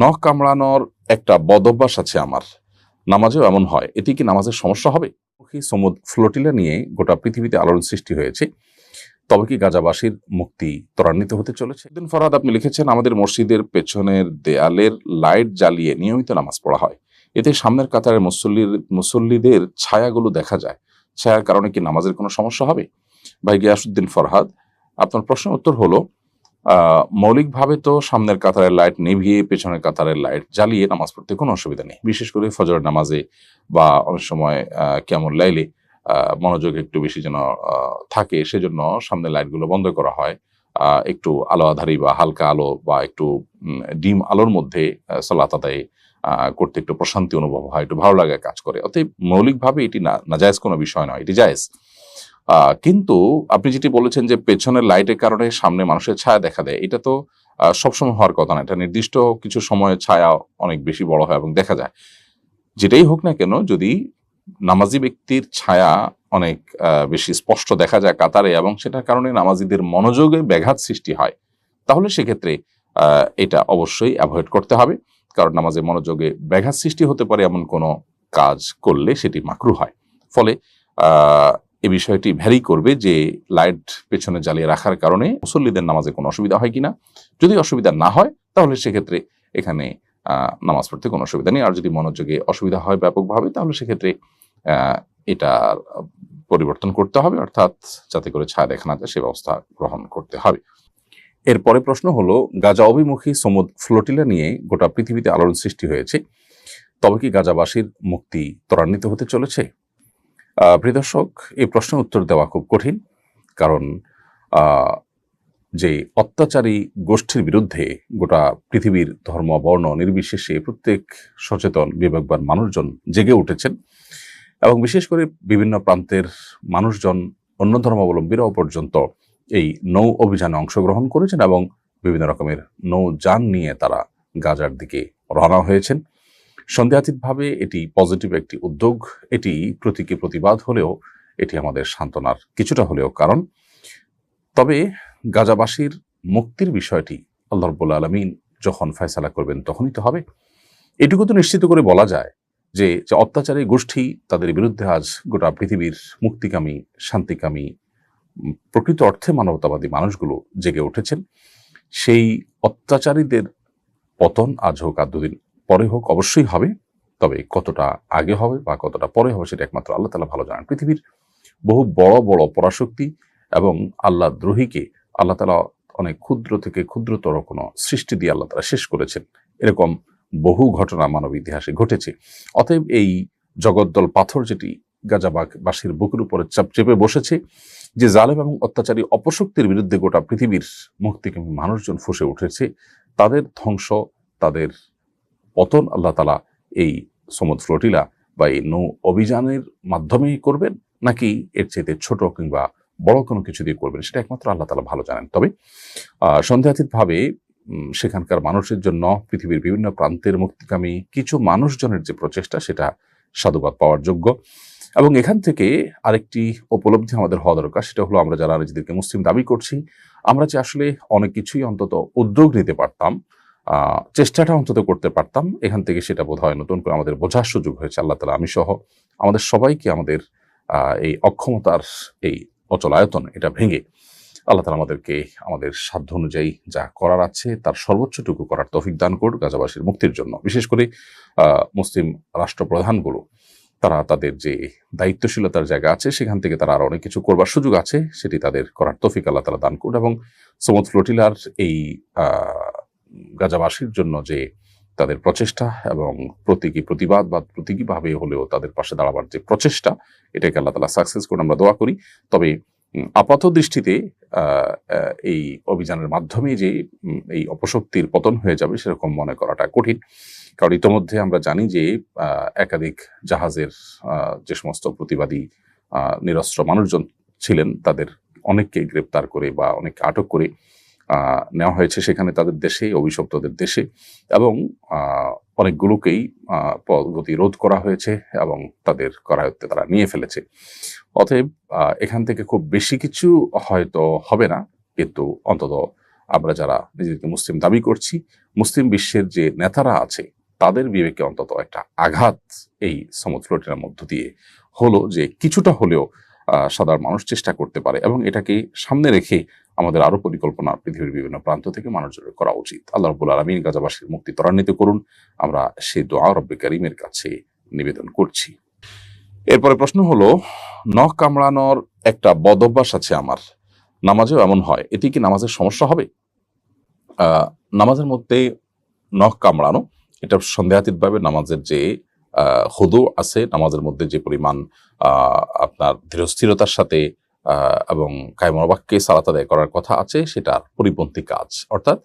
নখ কামড়ানোর একটা বদভ্যাস আছে আমার। নামাজেও এমন হয়। এটি কি নামাজের সমস্যা হবে? সমুদ ফ্লোটিলা নিয়ে গোটা পৃথিবীতে আলোড়ন সৃষ্টি হয়েছে। তবে কি গাজাবাসীর মুক্তি ত্বরান্বিত হতে চলেছে? একদিন ফরহাদ, আপনি লিখেছেন, আমাদের মসজিদের পেছনের দেয়ালের লাইট জ্বালিয়ে নিয়মিত নামাজ পড়া হয়। এতে সামনের কাতারের মুসল্লির, মুসল্লিদের ছায়াগুলো দেখা যায়। ছায়ার কারণে কি নামাজের কোনো সমস্যা হবে? ভাই গিয়াসুদ্দিন ফরহাদ, আপনার প্রশ্নের উত্তর হলো মৌলিকভাবে তো সামনের কাতারের লাইট নিভিয়ে পেছনের কাতারের লাইট জ্বালিয়ে নামাজ পড়তে কোনো অসুবিধা নেই। বিশেষ করে ফজরের নামাজে বা অনেক সময় কেমন লাইলে মনোযোগ একটু বেশি যেন থাকে, সেজন্য সামনের লাইটগুলো বন্ধ করা হয়। একটু আলো আধারি বা হালকা আলো বা একটু ডিম আলোর মধ্যে সালাত আদায় করতে একটু প্রশান্তি অনুভব হয়, একটু ভালো লাগে কাজ করে। অতএব মৌলিকভাবে এটি না, নাজায়জ কোনো বিষয় নয়, এটি জায়েজ। কিন্তু আপনি যেটি বলেছেন যে পেছনের লাইটের কারণে সামনে মানুষের ছায়া দেখা দেয়, এটা তো সবসময় হওয়ার কথা না। এটা নির্দিষ্ট কিছু সময়ে ছায়া অনেক বেশি বড় হয় এবং দেখা যায়। যেটাই হোক না কেন, যদি নামাজি ব্যক্তির ছায়া অনেক বেশি স্পষ্ট দেখা যায় কাতারে এবং সেটার কারণে নামাজিদের মনোযোগে ব্যাঘাত সৃষ্টি হয়, তাহলে সেক্ষেত্রে এটা অবশ্যই অ্যাভয়েড করতে হবে। কারণ নামাজে মনোযোগে ব্যাঘাত সৃষ্টি হতে পারে এমন কোনো কাজ করলে সেটি মাকরু হয়। ফলে এই বিষয়টি ভ্যারি করবে যে লাইট পেছনে জ্বালিয়ে রাখার কারণে মুসল্লিদের নামাজে কোনো অসুবিধা হয় কিনা। যদি অসুবিধা না হয়, তাহলে সেক্ষেত্রে এখানে নামাজ পড়তে কোনো অসুবিধা নেই। আর যদি মনোযোগে অসুবিধা হয় ব্যাপকভাবে, তাহলে সেক্ষেত্রে এটা পরিবর্তন করতে হবে। অর্থাৎ যাতে করে ছায়া দেখা না যায়, সে ব্যবস্থা গ্রহণ করতে হবে। এরপরে প্রশ্ন হলো, গাজা অভিমুখী সমুদ ফ্লোটিলা নিয়ে গোটা পৃথিবীতে আলোড়ন সৃষ্টি হয়েছে। তবে কি গাজাবাসীর মুক্তি ত্বরান্বিত হতে চলেছে? আহ, প্রিয় দর্শক এই প্রশ্নের উত্তর দেওয়া খুব কঠিন কারণ যে অত্যাচারী গোষ্ঠীর বিরুদ্ধে গোটা পৃথিবীর ধর্ম বর্ণ নির্বিশেষে প্রত্যেক সচেতন বিবেকবান মানুষজন জেগে উঠেছেন এবং বিশেষ করে বিভিন্ন প্রান্তের মানুষজন অন্য ধর্মাবলম্বীরাও পর্যন্ত এই নৌ অভিযানে অংশগ্রহণ করেছেন এবং বিভিন্ন রকমের নৌ যান নিয়ে তারা গাজার দিকে রওনা হয়েছেন। সন্দেহাতীতভাবে এটি পজিটিভ একটি উদ্যোগ, এটি প্রতীকী প্রতিবাদ হলেও এটি আমাদের সান্ত্বনার কিছুটা হলেও কারণ। তবে গাজাবাসীর মুক্তির বিষয়টি আল্লাহ রব্বুল আলমিন যখন ফয়সালা করবেন তখনই তো হবে। এটুকু তো নিশ্চিত করে বলা যায় যে যে অত্যাচারী গোষ্ঠী তাদের বিরুদ্ধে আজ গোটা পৃথিবীর মুক্তিকামী, শান্তিকামী প্রকৃত অর্থে মানবতাবাদী মানুষগুলো জেগে উঠেছেন। সেই অত্যাচারীদের পতন আজ হোক আর দুদিন পরে হোক, অবশ্যই হবে। তবে কতটা আগে হবে বা কতটা পরে হবে সেটা একমাত্র আল্লাহ তালা ভালো জানেন। পৃথিবীর বহু বড় বড় পরাশক্তি এবং আল্লাহ দ্রোহীকে আল্লাহ তালা অনেক ক্ষুদ্র থেকে ক্ষুদ্রতর কোনো সৃষ্টি দিয়ে আল্লাহ তালা শেষ করেছেন। এরকম বহু ঘটনা মানব ইতিহাসে ঘটেছে। অতএব এই জগদ্দল পাথর যেটি গাজাবাসীর বুকের উপরে চাপ চেপে বসেছে, যে জালেম এবং অত্যাচারী অপশক্তির বিরুদ্ধে গোটা পৃথিবীর মুক্তিকামী মানুষজন ফুসে উঠেছে, তাদের ধ্বংস, তাদের পতন আল্লাহ তালা এই সমুদ্র ফ্লোটিলা বা এই নৌ অভিযানের মাধ্যমেই করবেন, নাকি এর চাইতে ছোট কিংবা বড় কোনো কিছু দিয়ে করবেন, সেটা একমাত্র আল্লাহ তালা ভালো জানেন। তবে সন্দেহাতীতভাবে সেখানকার মানুষের জন্য, পৃথিবীর বিভিন্ন প্রান্তের মুক্তিকামী কিছু মানুষজনের যে প্রচেষ্টা, সেটা সাধুবাদ পাওয়ার যোগ্য। এবং এখান থেকে আরেকটি উপলব্ধি আমাদের হওয়া দরকার, সেটা হলো আমরা যারা নিজেদেরকে মুসলিম দাবি করছি, আমরা যে আসলে অনেক কিছুই অন্তত উদ্যোগ নিতে পারতাম চেষ্টাটা অন্তত করতে পারতাম। এখান থেকে সেটা বোধ হয় নতুন করে আমাদের বোঝার সুযোগ হয়েছে। আল্লাহ তালা আমি সহ আমাদের সবাইকে আমাদের এই অক্ষমতার এই অচলায়তন এটা ভেঙে আল্লাহ তালা আমাদেরকে আমাদের সাধ্য অনুযায়ী যা করার আছে তার সর্বোচ্চটুকু করার তফিক দান করুক গাজাবাসীর মুক্তির জন্য। বিশেষ করে মুসলিম রাষ্ট্রপ্রধানগুলো, তারা তাদের যে দায়িত্বশীলতার জায়গা আছে, সেখান থেকে তারা আরও অনেক কিছু করবার সুযোগ আছে, সেটি তাদের করার তফিক আল্লাহ তালা দান করুন এবং সমুদ ফ্লোটিলার এই গাজাবাসীর জন্য যে তাদের প্রচেষ্টা এবং প্রতীকী প্রতিবাদ বা প্রতীকীভাবে হলেও তাদের পাশে দাঁড়াবার যে প্রচেষ্টা, এটাকে আল্লাহ তালা সাকসেস করে আমরা দোয়া করি। তবে আপাত দৃষ্টিতে এই অভিযানের মাধ্যমে যে এই অপশক্তির পতন হয়ে যাবে সেরকম মনে করাটা কঠিন। কারণ ইতোমধ্যে আমরা জানি যে একাধিক জাহাজের যে সমস্ত প্রতিবাদী নিরস্ত্র মানুষজন ছিলেন, তাদের অনেককে গ্রেপ্তার করে বা অনেককে আটক করে নেওয়া হয়েছে সেখানে তাদের দেশে, অভিশপ্তদের দেশে এবং অনেকগুলোকেই গতি করা হয়েছে এবং তাদের করায়ত্তে তারা নিয়ে ফেলেছে। অতএব এখান থেকে খুব বেশি কিছু হয়তো হবে না, কিন্তু অন্তত আমরা যারা নিজেদেরকে মুসলিম দাবি করছি, মুসলিম বিশ্বের যে নেতারা আছে, তাদের বিবেকে অন্তত একটা আঘাত এই সমুদ্র ফ্লোটিনের মধ্য দিয়ে হলো যে কিছুটা হলেও সাধারণ মানুষ চেষ্টা করতে পারে এবং এটাকে সামনে রেখে আমাদের আরও পরিকল্পনা পৃথিবীর বিভিন্ন প্রান্ত থেকে মানুষজনের করা উচিত। আল্লাহ রবুল আলমিন গাজাবাসীর মুক্তি ত্বরান্বিত করুন। আমরা সেই দোয়া রব্বে করিমের কাছে নিবেদন করছি। এরপরে প্রশ্ন হলো, নখ কামড়ানোর একটা বদ অভ্যাস আছে আমার। নামাজেও এমন হয়। এতে কি নামাজের সমস্যা হবে? নামাজের মধ্যে নখ কামড়ানো, এটা সন্দেহাতীতভাবে নামাজের যে হুদু আছে, নামাজের মধ্যে যে পরিমাণ আপনার ধীরস্থিরতার সাথে এবং কায়মনোবাক্যে সালাত আদায় করার কথা আছে, সেটার পরিপন্থী কাজ। অর্থাৎ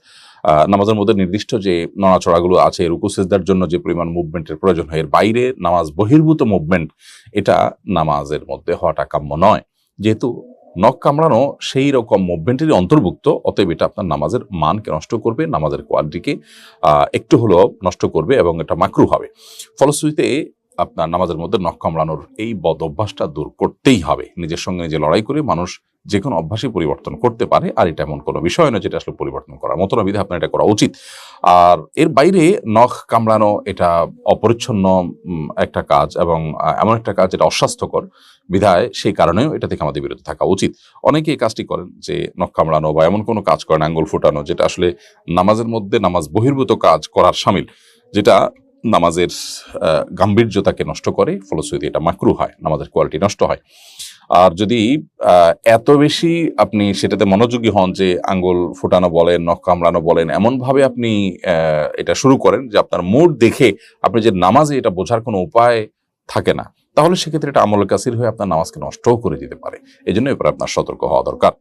নামাজের মধ্যে নির্দিষ্ট যে নড়াচড়াগুলো আছে, রুকু, সেজদার জন্য যে পরিমাণ মুভমেন্টের প্রয়োজন হয়, এর বাইরে নামাজ বহির্ভূত মুভমেন্ট এটা নামাজের মধ্যে হওয়াটা কাম্য নয়। যেহেতু নখ কামড়ানো সেই রকম মুভমেন্টেরই অন্তর্ভুক্ত, অতএব এটা আপনার নামাজের মানকে নষ্ট করবে, নামাজের কোয়ালিটিকে একটু হলেও নষ্ট করবে এবং এটা মাকরু হবে। ফলশ্রুতিতে আপনার নামাজের মধ্যে নখ কামড়ানোর এই বদ অভ্যাসটা দূর করতেই হবে। নিজের সঙ্গে নিজে লড়াই করে মানুষ যে কোনো অভ্যাসই পরিবর্তন করতে পারে, আর এটা এমন কোনো বিষয় নয় যেটা আসলে পরিবর্তন করার মতো না বিধায় আপনার এটা করা উচিত। আর এর বাইরে নখ কামড়ানো এটা অপরিচ্ছন্ন একটা কাজ এবং এমন একটা কাজ যেটা অস্বাস্থ্যকর বিধায় সেই কারণেও এটা থেকে আমাদের বিরত থাকা উচিত। অনেকে এই কাজটি করেন যে নখ কামড়ানো বা এমন কোনো কাজ করেন, আঙ্গুল ফুটানো, যেটা আসলে নামাজের মধ্যে নামাজ বহির্ভূত কাজ করার সামিল, যেটা নামাজের গাম্ভীর্যতাকে নষ্ট করে ফলশ্রুতি এটা মাকরু হয়, নামাজের কোয়ালিটি নষ্ট হয়। আর যদি এত বেশি আপনি সেটাতে মনোযোগী হন যে আঙ্গুল ফুটানো বলেন, নখ কামড়ানো বলেন, এমনভাবে আপনি এটা শুরু করেন যে আপনার মুড দেখে আপনি যে নামাজে এটা বোঝার কোনো উপায় থাকে না, তাহলে সেক্ষেত্রে এটা আমল কাসির হয়ে আপনার নামাজকে নষ্টও করে দিতে পারে। এই জন্য এরপরে আপনার সতর্ক হওয়া দরকার।